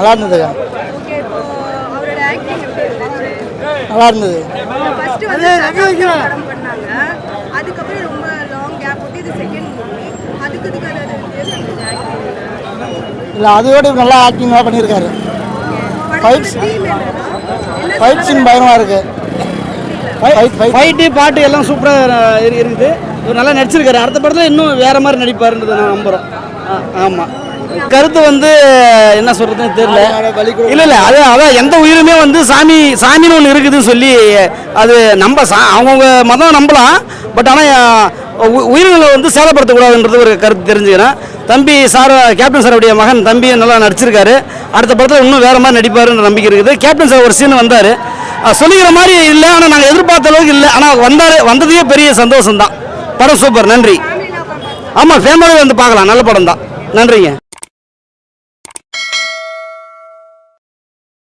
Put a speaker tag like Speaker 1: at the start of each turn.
Speaker 1: நல்லா இருந்ததுங்க. நல்லா இருந்தது. இல்லை அதோட நல்லா ஆக்டிங்காக பண்ணியிருக்காரு. Fight scene fight fight
Speaker 2: fight பாட்டு எல்லாம் சூப்பராக இருக்குது. இவர் நல்லா நடிச்சிருக்காரு. அடுத்த படத்தில் இன்னும் வேற மாதிரி நடிப்பாருன்றது நான் நம்புகிறோம் ஆமாம் கருத்து வந்து என்ன சொல்றதுன்னு தெரியல. இல்லை இல்லை அது அதான் எந்த உயிருமே வந்து சாமி சாமின்னு ஒன்று இருக்குதுன்னு சொல்லி அது நம்ம சா அவங்கவுங்க மதம் நம்பலாம். பட் ஆனால் உயிர்களை வந்து சேதப்படுத்தக்கூடாதுன்றது ஒரு கருத்து தெரிஞ்சுக்கிறேன். தம்பி சார் கேப்டன் சாருடைய மகன் தம்பி நல்லா நடிச்சிருக்காரு. அடுத்த படத்தில் இன்னும் வேற மாதிரி நடிப்பாருன்ற நம்பிக்கை இருக்குது. கேப்டன் சார் ஒரு சீன் வந்தார். சொல்லிக்கிற மாதிரி இல்லை ஆனால் நாங்கள் எதிர்பார்த்த அளவுக்கு இல்லை. ஆனால் வந்தார் வந்ததுக்கே பெரிய சந்தோஷம் தான் படம் சூப்பர் நன்றி. ஆமாம் ஃபேமிலி வந்து பார்க்கலாம் நல்ல படம் தான் நன்றிங்க.